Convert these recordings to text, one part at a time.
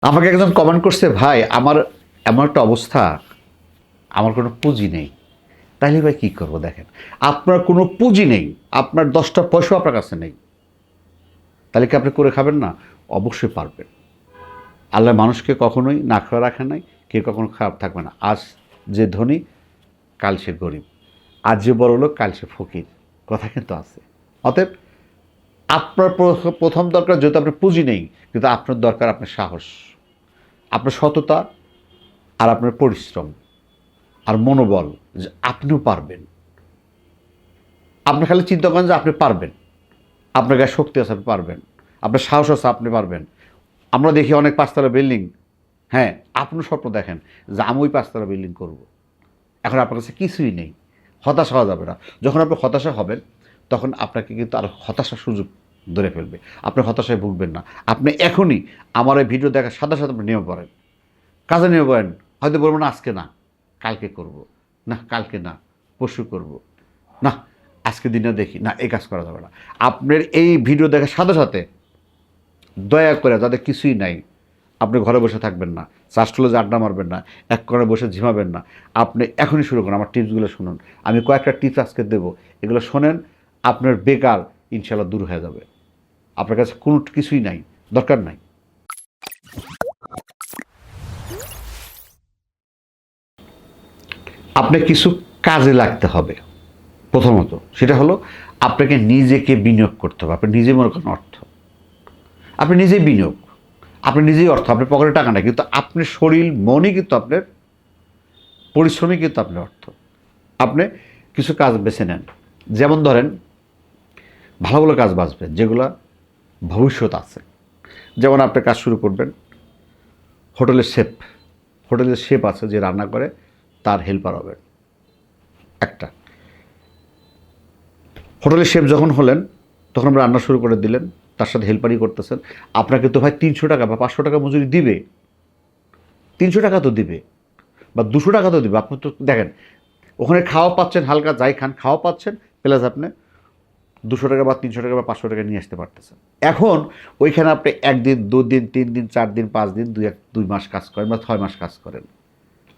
আমাকে একজন কমেন্ট করছে, ভাই, আমার এমন একটা অবস্থা, আমার কোনো পুঁজি নেই। তাহলে ভাই কী করব দেখেন, আপনার কোনো পুঁজি নেই, আপনার দশটা পয়সা আপনার কাছে নেই। তাহলে কি আপনি করে খাবেন না? অবশ্যই পারবেন। আল্লাহ মানুষকে কখনোই না খাওয়া রাখে নাই, কেউ কখনো খারাপ থাকবে না। আজ যে ধনী, কাল সে গরিব। আজ যে বড় লোক, কাল সে ফকির। কথা কিন্তু আছে। অতএব আপনার প্র- প্রথম দরকার, যেহেতু আপনার পুঁজি নেই, কিন্তু আপনার দরকার আপনার সাহস। আপনার সততা আর আপনার পরিশ্রম আর মনোবল যে আপনিও পারবেন। আপনি খালি চিন্তা করেন যে আপনি পারবেন। আপনার গায়ে শক্তি আছে, আপনি পারবেন। আপনার সাহস আছে, আপনি পারবেন। আমরা দেখি অনেক পাঁচতলা বিল্ডিং। হ্যাঁ আপনি স্বপ্ন দেখেন যে আমি ওই পাঁচতলা বিল্ডিং করব। এখন আপনার কাছে কিছুই নেই। হতাশা হওয়া যাবে না। যখন আপনি হতাশা হবেন, তখন আপনাকে কিন্তু আর হতাশার সুযোগ ধরে ফেলবে। আপনি হতাশায় ভুগবেন না। আপনি এখনই আমার এই ভিডিও দেখার সাথে সাথে আপনি নেমে পড়েন কাজে নেমে পড়েন হয়তো বলব না আজকে না, কালকে করব। না, কালকে না, পরশু করব। না, আজকে দিনে দেখি। না, এই কাজ করা যাবে না। আপনার এই ভিডিও দেখার সাথে সাথে দয়া করে, যাদের কিছুই নাই, আপনি ঘরে বসে থাকবেন না। যে আড্ডা মারবেন না, এক করে বসে ঝিমাবেন না। আপনি এখনই শুরু করুন। আমার টিপসগুলো শুনুন। আমি কয়েকটা টিপস আজকে দেবো। এগুলো শোনেন। আপনার বেকার ইনশাল্লাহ দূর হয়ে যাবে। আপনার কাছে কোনো কিছুই নাই, দরকার নাই। আপনি কিছু কাজে লাগতে হবে, প্রথমত। সেটা হলো, আপনাকে নিজেকে বিনিয়োগ করতে হবে। আপনি নিজে মনে করেন অর্থ। আপনি নিজেই বিনিয়োগ। আপনি নিজেই অর্থ। আপনার পকেটে টাকা নাই, কিন্তু আপনার শরীর, মনই কিন্তু আপনার, পরিশ্রমই কিন্তু আপনার অর্থ। আপনি কিছু কাজ বেছে নেন। যেমন ধরেন ভালো ভালো কাজ বাঁচবেন যেগুলো ভবিষ্যৎ আছে। যেমন আপনি কাজ শুরু করবেন, হোটেলের শেফ হোটেলের শেফ আছে যে রান্না করে, তার হেল্পার হবেন। একটা। হোটেলের শেফ যখন হলেন, তখন আমরা রান্না শুরু করে দিলেন, তার সাথে হেল্পারই করতেছেন। আপনাকে তো ভাই তিনশো টাকা বা পাঁচশো টাকা মজুরি দিবে। তিনশো টাকা তো দিবে বা দুশো টাকা তো দিবে। আপনি তো দেখেন, ওখানে খাওয়া পাচ্ছেন, হালকা যাই খান, খাওয়া পাচ্ছেন, প্লাস আপনি দুশো টাকা বা তিনশো টাকা বা পাঁচশো টাকা নিয়ে আসতে পারতেছেন এখন ওইখানে আপনি একদিন, দুদিন তিন দিন চার দিন পাঁচ দিন দুই এক, দুই মাস কাজ করেন বা ছয় মাস কাজ করেন।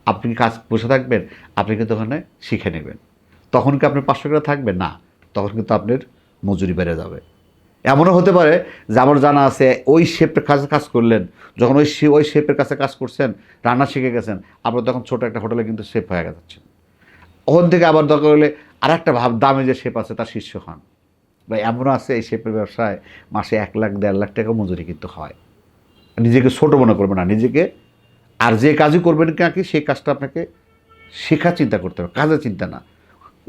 আপনি কাজ বসে থাকবেন? আপনি কিন্তু ওখানে শিখে নেবেন। তখন কি আপনার পাঁচশো টাকা থাকবে না। তখন কিন্তু আপনার মজুরি বেড়ে যাবে। এমনও হতে পারে যে আমার জানা আছে, ওই শেপের কাছে কাজ করলেন, যখন ওই ওই শেপের কাছে কাজ করছেন, রান্না শিখে গেছেন আপনার তখন ছোটো একটা হোটেলে কিন্তু শেপ হয়ে যাচ্ছেন। ওখান থেকে আবার দরকার হলে আর একটা ভাব, দামে যে শেপ আছে, তার শীর্ষ হন। বা এমনও আছে এই শেপের ব্যবসায় মাসে এক লাখ, দেড় লাখ টাকা মজুরি কিন্তু হয়। নিজেকে ছোটো মনে করবে না, নিজেকে আর যে কাজই করবেন নাকি সেই কাজটা আপনাকে শেখা চিন্তা করতে হবে, কাজের চিন্তা না।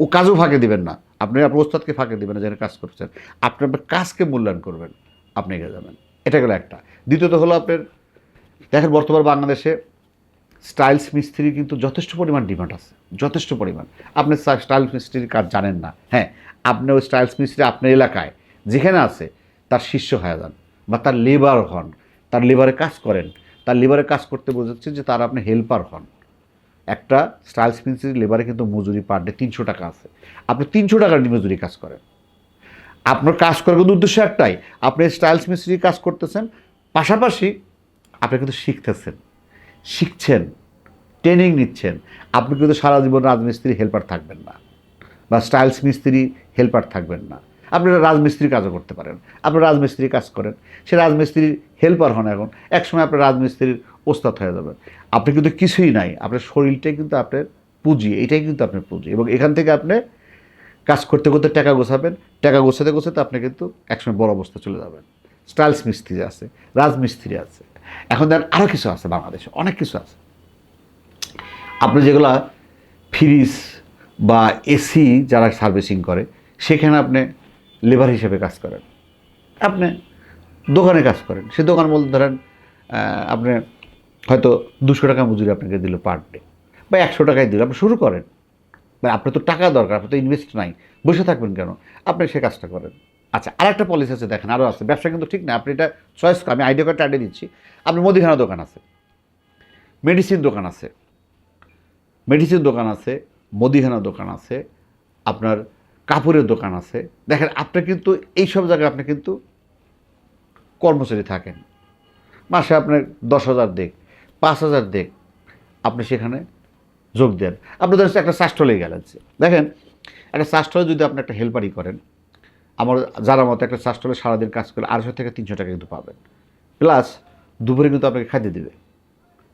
ও কাজও ফাঁকে দিবেন না, আপনি আপনার ওস্তাদকে ফাঁকে দিবেন না যেন কাজ করছেন। আপনি আপনার কাজকে মূল্যায়ন করবেন, আপনি এগিয়ে যাবেন। এটা গেলো একটা। দ্বিতীয়ত হলো আপনার, দেখেন বর্তমান বাংলাদেশে স্টাইলস মিস্ত্রি কিন্তু যথেষ্ট পরিমাণ ডিমান্ড আছে, যথেষ্ট পরিমাণ। আপনি স্টাইলস মিস্ত্রির কাজ জানেন না। হ্যাঁ আপনি ওই স্টাইলস মিস্ত্রি আপনার এলাকায়, যেখানে আছে, তার শিষ্য হয়ে যান বা তার লেবার হন, তার লেবারে কাজ করেন। তার লেবারে কাজ করতে বোঝাচ্ছে যে তার আপনি হেল্পার হন। একটা স্টাইলস মিস্ত্রির লেবারে কিন্তু মজুরি পার ডে তিনশো টাকা আছে। আপনি তিনশো টাকার মজুরি কাজ করেন। আপনার কাজ করার কিন্তু উদ্দেশ্য একটাই, আপনি স্টাইলস মিস্ত্রি কাজ করতেছেন, পাশাপাশি আপনি কিন্তু শিখতেছেন। শিখছেন, ট্রেনিং নিচ্ছেন, আপনি কিন্তু সারা জীবন রাজমিস্ত্রি হেল্পার থাকবেন না বা স্টাইলস মিস্ত্রি হেল্পার থাকবেন না। আপনারা রাজমিস্ত্রি কাজও করতে পারেন, আপনি রাজমিস্ত্রি কাজ করেন, সে রাজমিস্ত্রির হেল্পার হন এখন, একসময় আপনার রাজমিস্ত্রির ওস্তাদ হয়ে যাবেন। আপনি কিন্তু কিছুই নাই, আপনার শরীরটাই কিন্তু আপনার পুঁজি, এটাই কিন্তু আপনার পুঁজি এবং এখান থেকে আপনি কাজ করতে করতে টাকা গোছাবেন, টাকা গোছাতে গোছাতে আপনি কিন্তু একসময় বড় অবস্থা চলে যাবেন। স্টাইলস মিস্ত্রি আছে, রাজমিস্ত্রি আছে। এখন দেখেন আরও কিছু আছে বাংলাদেশে, অনেক কিছু আছে। আপনি যেগুলা ফ্রিজ বা এসি যারা সার্ভিসিং করে, সেখানে আপনি লেবার হিসেবে কাজ করেন। আপনি দোকানে কাজ করেন। সে দোকান বলতে ধরেন আপনি হয়তো দুশো টাকা মজুরি আপনাকে দিল পার ডে বা একশো টাকায় দিল। আপনি শুরু করেন। মানে আপনার তো টাকা দরকার, আপনার তো ইনভেস্ট নাই। বসে থাকবেন কেন? আপনি সে কাজটা করেন। আচ্ছা আর একটা পলিসি আছে দেখেন আরও আছে। ব্যবসা কিন্তু ঠিক না, আপনি এটা চয়েস আমি আইডিয়া কার্ডটা আইডিয়া দিচ্ছি। আপনি মুদিখানা দোকান আছে মেডিসিন দোকান আছে মেডিসিন দোকান আছে, মুদিখানা দোকান আছে, আপনার কাপড়ের দোকান আছে। দেখেন, আপনি কিন্তু এই সব জায়গায় আপনি কিন্তু কর্মচারী থাকেন। মাসে আপনার দশ হাজার দেখ পাঁচ হাজার দেখ আপনি সেখানে যোগ দেন। আপনি ধরেন একটা চাষটলে গেলেন, দেখেন, একটা চাষটলে যদি আপনি একটা হেল্পারই করেন আমার যারা মতো একটা চাষটলে সারাদিন কাজ করলে আড়াইশো থেকে তিনশো টাকা কিন্তু পাবেন। প্লাস দুপুরে কিন্তু আপনাকে খাইতে দেবে।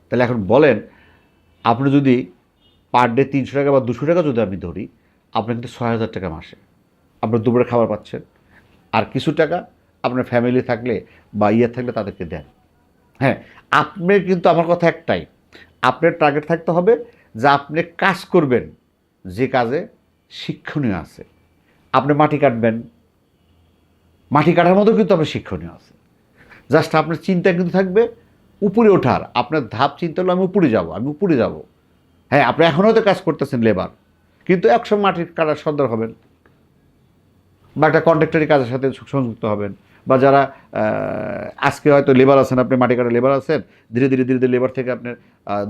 তাহলে এখন বলেন, আপনি যদি পার ডে তিনশো টাকা বা দুশো টাকা যদি আমি ধরি আপনি কিন্তু ছয় হাজার টাকা মাসে। আপনার দুপুরে খাবার পাচ্ছেন। আর কিছু টাকা আপনার ফ্যামিলি থাকলে বা ইয়ে থাকলে তাদেরকে দেন। হ্যাঁ আপনি কিন্তু আমার কথা একটাই, আপনার টার্গেট থাকতে হবে যে আপনি কাজ করবেন, যে কাজে শিক্ষণীয় আছে। আপনি মাটি কাটবেন মাটি কাটার মতো কিন্তু আপনার শিক্ষণীয় আছে। জাস্ট আপনার চিন্তা কিন্তু থাকবে উপরে ওঠার। আপনার ধাপ চিন্তা হলো আমি উপরে যাব, আমি উপরে যাব। হ্যাঁ আপনি এখনও তো কাজ করতেছেন লেবার কিন্তু একসময় মাটির কাটার সর্দার হবেন বা একটা কন্ট্রাক্টারি কাজের সাথে সংযুক্ত হবেন বা যারা আজকে হয়তো লেবার আছেন, আপনি মাটি কাটা লেবার আছেন, ধীরে ধীরে ধীরে ধীরে লেবার থেকে আপনার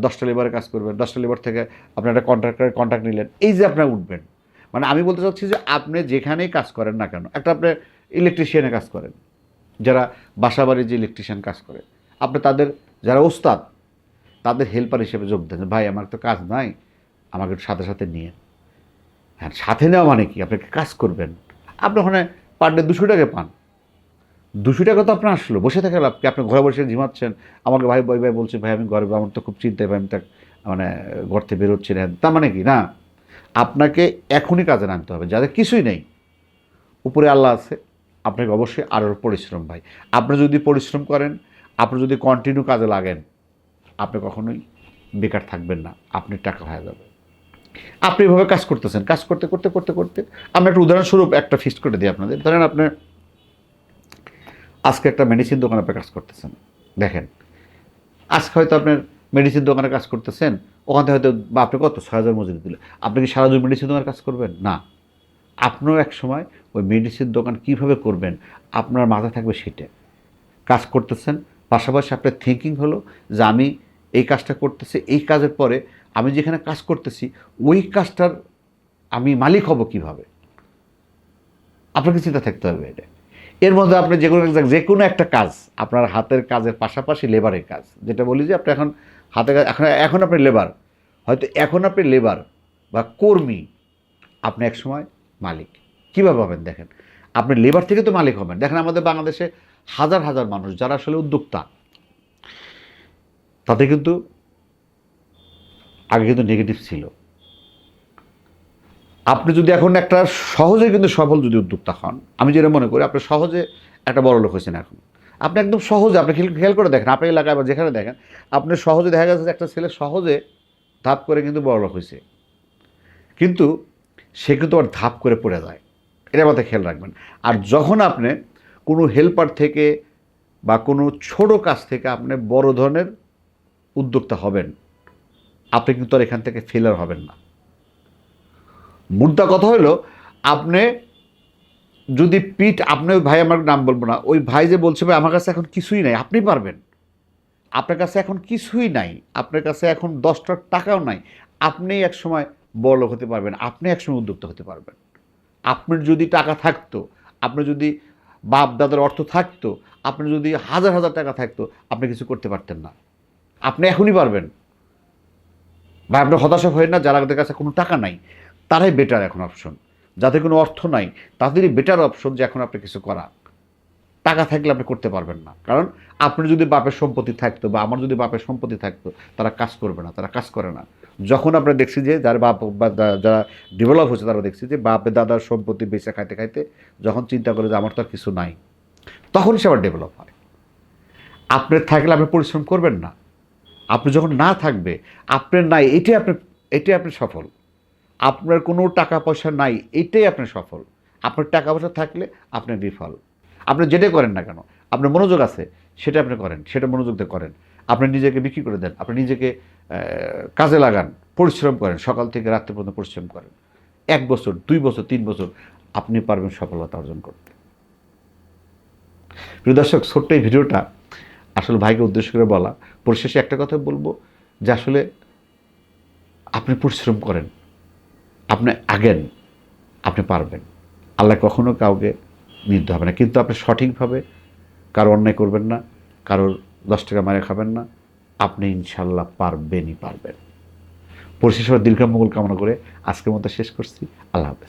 দশটা লেবারে কাজ করবেন, দশটা লেবার থেকে আপনি একটা কন্ট্রাক্টারের কন্ট্রাক্ট নিলেন। এই যে আপনার উঠবেন মানে আমি বলতে চাচ্ছি যে আপনি যেখানেই কাজ করেন না কেন, একটা আপনি ইলেকট্রিশিয়ানে কাজ করেন, যারা বাসাবাড়ির যে ইলেকট্রিশিয়ান কাজ করে। আপনি তাদের, যারা ওস্তাদ, তাদের হেল্পার হিসেবে যোগ দেন, ভাই, আমার তো কাজ নাই, আমাকে একটু সাথে সাথে নিয়ে। হ্যাঁ সাথে নেওয়া মানে কি? আপনাকে কাজ করবেন। আপনি ওখানে পার ডে দুশো টাকা পান। দুশো টাকা তো আপনার আসলো, বসে থাকে লাভ কি? আপনি ঘরে বসে ঝিমাচ্ছেন আমাকে ভাই ভাই ভাই বলছে, ভাই, আমি ঘরে, আমার তো খুব চিন্তায়, ভাই, আমি তা মানে ঘর থেকে বেরোচ্ছি না। তা মানে কি? না, আপনাকে এখনই কাজে নামতে হবে, যাদের কিছুই নেই। উপরে আল্লাহ আছে আপনাকে অবশ্যই আরও পরিশ্রম ভাই। আপনি যদি পরিশ্রম করেন, আপনি যদি কন্টিনিউ কাজে লাগেন, আপনি কখনোই বেকার থাকবেন না আপনি টাকা হয়ে যাবে। আপনি এভাবে কাজ করতেছেন, কাজ করতে করতে করতে করতে আমি একটা উদাহরণস্বরূপ একটা ফিক্সড করে দিই আপনাদের। ধরেন আপনি আজকে একটা মেডিসিন দোকানে আপনি কাজ করতেছেন, দেখেন। আজকে হয়তো আপনার মেডিসিন দোকানে কাজ করতেছেন, ওখান থেকে হয়তো বা আপনি কত? ছয় হাজার মজুরি দিলে আপনি কি সারা জীবন মেডিসিন দোকানে কাজ করবেন? না। আপনিও এক সময় ওই মেডিসিন দোকান কীভাবে করবেন, আপনার মাথায় থাকবে সেটা। কাজ করতেছেন, পাশাপাশি আপনার থিঙ্কিং হলো যে আমি এই কাজটা করতেছি, এই কাজের পরে আমি যেখানে কাজ করতেছি, ওই কাজটার আমি মালিক হব কীভাবে? আপনাকে চিন্তা থাকতে হবে এটা। এর মধ্যে আপনি যে কোনো যে কোনো একটা কাজ, আপনার হাতের কাজের পাশাপাশি লেবারের কাজ। যেটা বলি যে আপনি এখন হাতে কাজ এখন এখন আপনি লেবার হয়তো এখন আপনি লেবার বা কর্মী। আপনি এক সময় মালিক। কীভাবে হবেন দেখেন? আপনি লেবার থেকে তো মালিক হবেন। দেখেন আমাদের বাংলাদেশে হাজার হাজার মানুষ যারা আসলে উদ্যোক্তা তাতে কিন্তু আগে কিন্তু নেগেটিভ ছিল। আপনি যদি এখন একটা সহজে কিন্তু সফল যদি উদ্যোক্তা হন, আমি যেটা মনে করি, আপনি সহজে একটা বড় লোক হয়েছেন এখন। আপনি একদম সহজে, আপনি খেয়াল করে দেখেন, আপনার এলাকায় বা যেখানে দেখেন, আপনি সহজে দেখা যাচ্ছে যে একটা ছেলে সহজে ধাপ করে কিন্তু বড় লোক হয়েছে। কিন্তু সে কিন্তু আবার ধাপ করে পড়ে যায়। এটা মাথায় খেয়াল রাখবেন। আর যখন আপনি কোনো হেল্পার থেকে বা কোনো ছোট কাজ থেকে আপনি বড় ধরনের উদ্যোক্তা হবেন, আপনি কিন্তু আর এখান থেকে ফেলার হবেন না। মুদ্রা কথা হলো, আপনি যদি পিঠ, আপনি ওই ভাই আমার নাম বলব না, ওই ভাই যে বলছে, ভাই, আমার কাছে এখন কিছুই নাই। আপনি পারবেন। আপনার কাছে এখন কিছুই নাই। আপনার কাছে এখন দশটার টাকাও নাই। আপনি এক সময় বড় হতে পারবেন, আপনি একসময় উদ্যোক্তা হতে পারবেন। আপনার যদি টাকা থাকতো আপনি যদি বাপ দাদার অর্থ থাকতো আপনি যদি হাজার হাজার টাকা থাকতো, আপনি কিছু করতে পারতেন না। আপনি এখনই পারবেন। বা আপনি হতাশা হয়ে না যাদের কাছে কোনো টাকা নাই, তারাই বেটার এখন অপশন যাদের কোনো অর্থ নাই, তাদেরই বেটার অপশন যে এখন আপনি কিছু করা। টাকা থাকলে আপনি করতে পারবেন না। কারণ আপনি যদি বাপের সম্পত্তি থাকতো বা আমার যদি বাপের সম্পত্তি থাকতো, তারা কাজ করবে না, তারা কাজ করে না। যখন আমরা দেখছি যে যার বাপ বা যারা ডেভেলপ হচ্ছে তারা দেখছি যে বাপে দাদার সম্পত্তি বেঁচে খাইতে খাইতে যখন চিন্তা করে যে আমার তো আর কিছু নাই, তখন সে আবার ডেভেলপ হয়। আপনার থাকলে আপনি পরিশ্রম করবেন না। আপনি যখন না থাকবে, আপনার নাই, এটাই আপনি এটাই আপনি সফল। আপনার কোনো টাকা পয়সা নাই, এটাই আপনার সফল। আপনার টাকা পয়সা থাকলে আপনি বিফল। আপনি যেটাই করেন না কেন, আপনার মনোযোগ আছে, সেটা আপনি করেন, সেটা মনোযোগ দিয়ে করেন। আপনি নিজেকে বিক্রি করে দেন, আপনি নিজেকে কাজে লাগান, পরিশ্রম করেন, সকাল থেকে রাত্রে পর্যন্ত পরিশ্রম করেন। এক বছর, দুই বছর, তিন বছর আপনি পারবেন সফলতা অর্জন করতে। প্রিয় দর্শক, ছোট্ট এই ভিডিওটা আসলে ভাইকে উদ্দেশ্য করে বলা। পরিশেষে একটা কথা বলব যে আসলে আপনি পরিশ্রম করেন, আপনি আগেন, আপনি পারবেন। আল্লাহ কখনো কাউকে নিতে হবে না, কিন্তু আপনি সঠিকভাবে কারও অন্যায় করবেন না, কারোর দশ টাকা মারে খাবেন না, আপনি ইনশাল্লাহ পারবেনই পারবেন। পরিশেষ দীর্ঘ মঙ্গল কামনা করে আজকের মতো শেষ করছি। আল্লাহ হাফেজ।